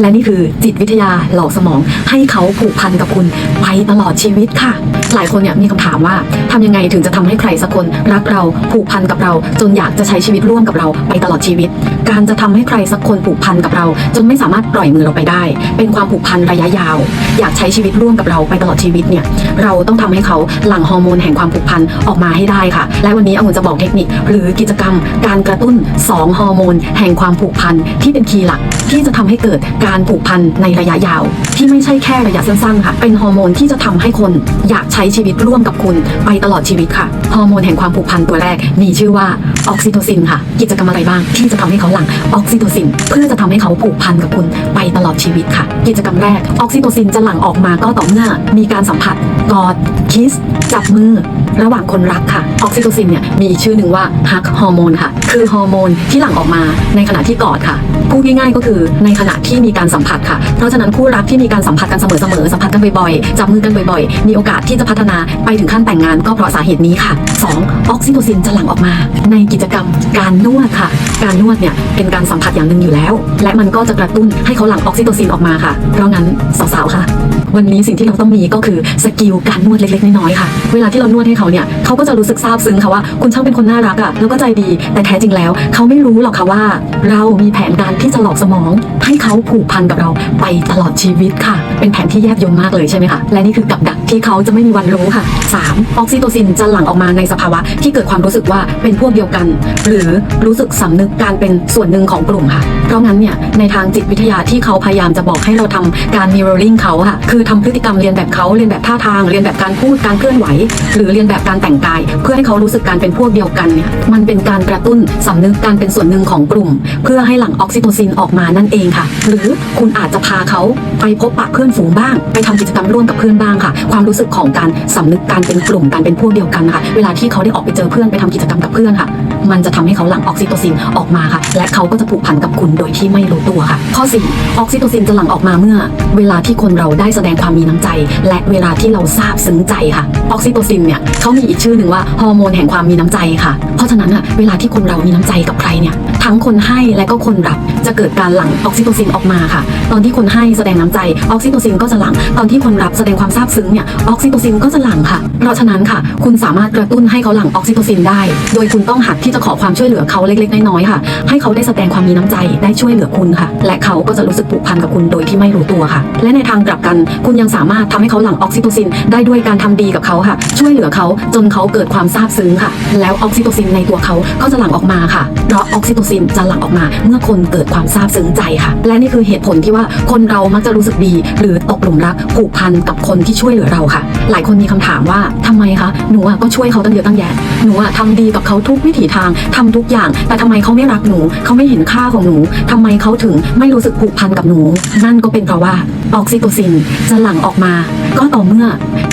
และนี่คือจิตวิทยาหลอกสมอง ให้เขาผูกพันกับคุณไปตลอดชีวิตค่ะ หลายคนเนี่ยมีคำถามว่าทำยังไงถึงจะทำให้ใครสักคนรักเราผูกพันกับเรา จนอยากจะใช้ชีวิตร่วมกับเราไปตลอดชีวิต การจะทำให้ใครสักคนผูกพันกับเรา จนไม่สามารถปล่อยมือเราไปได้ เป็นความผูกพันระยะยาว อยากใช้ชีวิตร่วมกับเราไปตลอดชีวิตเนี่ยเราต้องทำให้เขาหลั่งฮอร์โมนแห่งความผูกพันออกมาให้ได้ค่ะ และวันนี้องุ่นจะบอกเทคนิค หรือกิจกรรม การกระตุ้น2ฮอร์โมนแห่งความผูกพันที่เป็นคีย์หลักที่จะทำให้เกิดการการผูกพันในระยะยาว ที่ไม่ใช่แค่ระยะสั้นๆค่ะ เป็นฮอร์โมนที่จะทำให้คนอยากใช้ชีวิตร่วมกับคุณไปตลอดชีวิตค่ะ ฮอร์โมนแห่งความผูกพันตัวแรก มีชื่อว่าออกซิโทซินค่ะ กิจกรรมอะไรบ้าง ที่จะทำให้เขาหลั่งออกซิโทซิน เพื่อจะทำให้เขาผูกพันกับคุณไปตลอดชีวิตค่ะ กิจกรรมแรก ออกซิโทซินจะหลั่งออกมาก็ต่อเมื่อมีการสัมผัสกอดคิสจับมือระหว่างคนรักค่ะ ออกซิโทซินเนี่ยมีชื่อหนึ่งว่าฮักฮอร์โมนค่ะ คือฮอร์โมนที่หลั่งออกมาในขณะที่กอดค่ะ พูดง่ายๆก็คือในขณะที่มีการสัมผัสค่ะ เพราะฉะนั้นคู่รักที่มีการสัมผัสกันเสมอๆสัมผัสกันบ่อยๆจับมือกันบ่อยๆ มีโอกาสที่จะพัฒนาไปถึงขั้นแต่งงานก็เพราะสาเหตุนี้ค่ะ 2. ออกซิโทซินจะหลั่งออกมา ในกิจกรรมการนวดค่ะ การนวดเนี่ยเป็นการสัมผัสอย่างหนึ่งอยู่แล้ว และมันก็จะกระตุ้นให้เขาหลั่งออกซิโทซินออกมาค่ะ เพราะงั้นสาวๆค่ะ วันนี้สิ่งที่เราต้องมีก็คือสกิลการนวดเล็กๆน้อยๆค่ะ เวลาที่เรานวดให้เขาเนี่ยเขาก็จะรู้สึกซาบซึ้งค่ะว่าคุณช่างเป็นคนน่ารักอะแล้วก็ใจดี แต่แท้จริงแล้ว เขาไม่รู้หรอกค่ะว่า เรามีแผนการที่จะหลอกสมองให้เขาผูกพันกับเราไปตลอดชีวิตค่ะ เป็นแผนที่แยบยลมากเลยใช่ไหมคะและนี่คือกับดักที่เขาจะไม่มีวันรู้ค่ะ 3. ออกซิโตซินจะหลั่งออกมาในสภาวะที่เกิดความรู้สึกว่าเป็นพวกเดียวกัน หรือรู้สึกสำนึกการเป็นส่วนหนึ่งของกลุ่มค่ะ เพราะงั้นเนี่ยในทางจิตวิทยาที่เขาพยายามจะบอกให้เราทำการ mirroring เขาค่ะ คือทำพฤติกรรมเรียนแบบเขาเรียนแบบท่าทาง เรียนแบบการพูดการเคลื่อนไหว หรือเรียนแบบการแต่งกาย เพื่อให้เขารู้สึกการเป็นพวกเดียวกันเนี่ยมันเป็นการกระตุ้นสำนึกการเป็นส่วนหนึ่งของกลุ่ม เพื่อให้หลั่งออกซิโทซินออกมานั่นเองค่ะ หรือคุณอาจจะพาเขาไปพบปะเพื่อนฝูงบ้าง ไปทำกิจกรรมร่วมกับเพื่อนบ้างค่ะ ความรู้สึกของการสำนึกการเป็นกลุ่มการเป็นพวกเดียวกันนะคะเวลาที่เขาได้ออกไปเจอเพื่อนไปทำกิจกรรมกับเพื่อนค่ะ มันจะทำให้เขาหลั่งออกซิโทซินออกมาค่ะ และเขาก็จะผูกพันกับคุณโดยที่ไม่รู้ตัวค่ะ ข้อ4ออกซิโทซินจะหลั่งออกมาเมื่อ เวลาที่คนเราได้แสดงความมีน้ำใจ และเวลาที่เราซาบซึ้งใจค่ะ ออกซิโทซินเนี่ยเขามีอีกชื่อหนึ่งว่าฮอร์โมนแห่งความมีน้ำใจค่ะ เพราะฉะนั้นอะเวลาที่คนเรามีน้ำใจกับใครเนี่ย ทั้งคนให้และก็คนรับจะเกิดการหลั่งออกซิโทซินออกมาค่ะ ตอนที่คนให้แสดงน้ำใจออกซิโทซินก็จะหลั่งตอนที่คนรับแสดงความซาบซึ้งเนี่ยออกซิโทซินก็จะหลั่งค่ะ เพราะฉะนั้นค่ะ คุณสามารถกระตุ้นให้เขาหลั่งออกซิโทซินได้ โดยคุณต้องหัดที่จะขอความช่วยเหลือเขาเล็กๆน้อยๆค่ะ ให้เขาได้แสดงความมีน้ำใจได้ช่วยเหลือคุณค่ะ และเขาก็จะรู้สึกผูกพันกับคุณโดยที่ไม่รู้ตัวค่ะ และในทางกลับกัน คุณยังสามารถทำให้เขาหลั่งออกซิโทซินได้ด้วยการทำดีกับเขาค่ะ ช่วยเหลือเขาจนเขาเกิดความซาบซึ้งค่ะ แล้วออกซิโทซินในตัวเขาก็จะหลั่งออกมาค่ะเพราะออกซิโทซินจะหลั่งออกมา เมื่อคนเกิดความซาบซึ้งใจค่ะ และนี่คือเหตุผลที่ว่าคนเรามักจะรู้สึกดี หรือตกหลุมรักผูกพันกับคนที่ช่วยเหลือเราค่ะ หลายคนมีคำถามว่าทำไมคะหนูอะก็ช่วยเขาตั้งเยอะตั้งแยะหนูอะทำดีกับเขาทุกวิถีทางทำทุกอย่าง แต่ทำไมเขาไม่รักหนู เขาไม่เห็นค่าของหนูทำไมเขาถึงไม่รู้สึกผูกพันกับหนู นั่นก็เป็นเพราะว่า ออกซิโตซินจะหลั่งออกมา ก็ต่อเมื่อ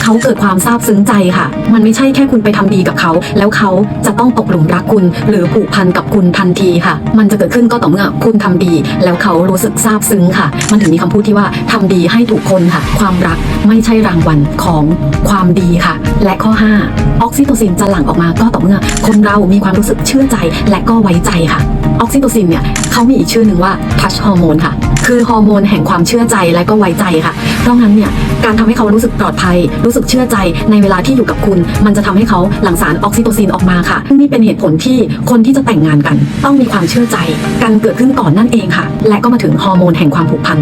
เขาเกิดความซาบซึ้งใจค่ะ มันไม่ใช่แค่คุณไปทำดีกับเขา แล้วเขาจะต้องตกหลุมรักคุณ หรือผูกพันกับคุณทันทีค่ะ มันจะเกิดขึ้นก็ต่อเมื่อคุณทำดี แล้วเขารู้สึกซาบซึ้งค่ะ มันถึงมีคำพูดที่ว่าทำดีให้ถูกคนค่ะ ความรักไม่ใช่รางวัลของความดีค่ะ และข้อ 5 ออกซิโตซินจะหลั่งออกมาก็ต่อเมื่อ คนเรามีความรู้สึกเชื่อใจและก็ไว้ใจค่ะ ออกซิโตซินเนี่ยเขามีอีกชื่อหนึ่งว่าทัชฮอร์โมนค่ะ คือฮอร์โมนแห่งความเชื่อใจและก็ไว้ใจค่ะเพราะงั้นเนี่ยการทำให้เขารู้สึกปลอดภัย รู้สึกเชื่อใจในเวลาที่อยู่กับคุณ มันจะทำให้เขาหลั่งสารออกซิโตซินออกมาค่ะ นี่เป็นเหตุผลที่คนที่จะแต่งงานกัน ต้องมีความเชื่อใจกันเกิดขึ้นก่อนนั่นเองค่ะ และก็มาถึงฮอร์โมนแห่งความผูกพัน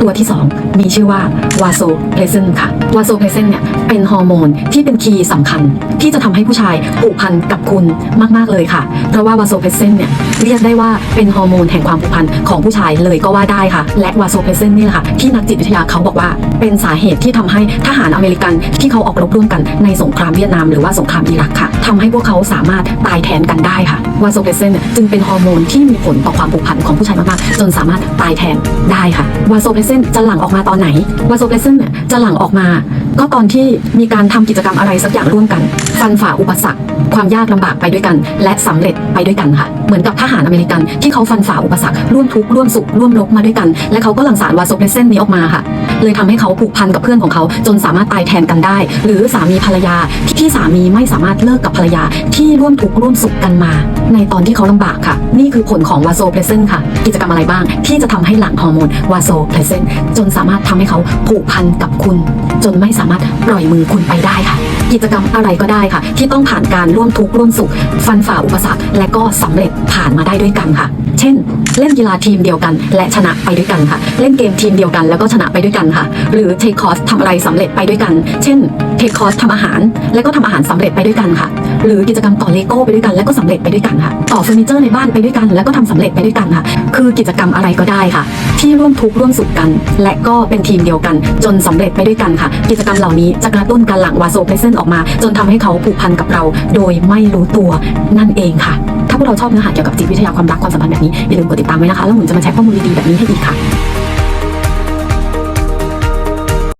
ตัวที่ 2 มีชื่อว่าวาโซเพลเซนค่ะวาโซเพลเซนเนี่ยเป็นฮอร์โมนที่เป็นคีย์สำคัญ ที่จะทำให้ผู้ชายผูกพันกับคุณมาก ๆ เลยค่ะ เพราะว่าวาโซเพลเซนเนี่ยเรียกได้ว่าเป็นฮอร์โมนแห่งความผูกพันของผู้ชายเลยก็ว่าได้ค่ะและวาโซเพเซนนี่แหละค่ะที่นักจิตวิทยาเขาบอกว่า เป็นสาเหตุที่ทำให้ทหารอเมริกันที่เขาออกรบร่วมกันในสงครามเวียดนามหรือว่าสงครามอิรักค่ะทำให้พวกเขาสามารถตายแทนกันได้ค่ะวาโซเพเซนจึงเป็นฮอร์โมนที่มีผลต่อความผูกพันของผู้ชายมากๆจนสามารถตายแทนได้ค่ะวาโซเพเซนจะหลั่งออกมาตอนไหนวาโซเพเซนจะหลั่งออกมา ก็ตอนที่มีการทำกิจกรรมอะไรสักอย่างร่วมกัน ฟันฝ่าอุปสรรค ความยากลำบากไปด้วยกัน และสำเร็จไปด้วยกันค่ะเหมือนกับทหารอเมริกัน ที่เขาฟันฝ่าอุปสรรคร่วมทุกข์ร่วมสุขร่วมรบมาด้วยกัน และเขาก็หลั่งสารวาโซเพรสเซนนี้ออกมาค่ะ เลยทำให้เขาผูกพันกับเพื่อนของเขา จนสามารถตายแทนกันได้ หรือสามีภรรยาที่ที่สามีไม่สามารถเลิกกับภรรยาที่ร่วมทุกข์ร่วมสุขกันมา ในตอนที่เขาลำบากค่ะ นี่คือผลของวาโซเพรสเซนค่ะ กิจกรรมอะไรบ้าง ที่จะทำให้หลั่งฮอร์โมนวาโซเพรสเซนจนสามารถทำให้เขาผูกพันกับคุณ จนไม่สามารถปล่อยมือคุณไปได้ค่ะ กิจกรรมอะไรก็ได้ค่ะ ที่ต้องผ่านการร่วมทุกข์ร่วมสุข ฟันฝ่าอุปสรรค และก็สำเร็จผ่านมาได้ด้วยกันค่ะ เช่น เล่นกีฬาทีมเดียวกัน และชนะไปด้วยกันค่ะ เล่นเกมทีมเดียวกันแล้วก็ชนะไปด้วยกันค่ะ หรือเทคคอร์สทำอะไรสำเร็จไปด้วยกัน เช่นเทคคอร์สทำอาหาร แล้วก็ทำอาหารสำเร็จไปด้วยกันค่ะ หรือกิจกรรมต่อเลโก้ไปด้วยกันแล้วก็สำเร็จไปด้วยกันค่ะ ต่อเฟอร์นิเจอร์ในบ้านไปด้วยกัน แล้วก็ทำสำเร็จไปด้วยกันค่ะ คือกิจกรรมอะไรก็ได้ค่ะ ที่ร่วมทุกข์ร่วมสุขกัน และก็เป็นทีมเดียวกัน จนสำเร็จไปด้วยกันค่ะ กิจกรรมเหล่านี้จะกระตุ้นการหลั่งวาโซเพรสเซนออกมา จนทำให้เขาผูกพันกับเรา โดยไม่รู้ตัวนั่นเองค่ะ ถ้าพวกเราชอบเนื้อหาเกี่ยวกับจิตวิทยาความรักความสัมพันธ์แบบนี้อย่าลืมกดติดตามไว้นะคะแล้วหมุนจะมาแชร์ข้อมูลดีๆแบบนี้ให้อีกค่ะ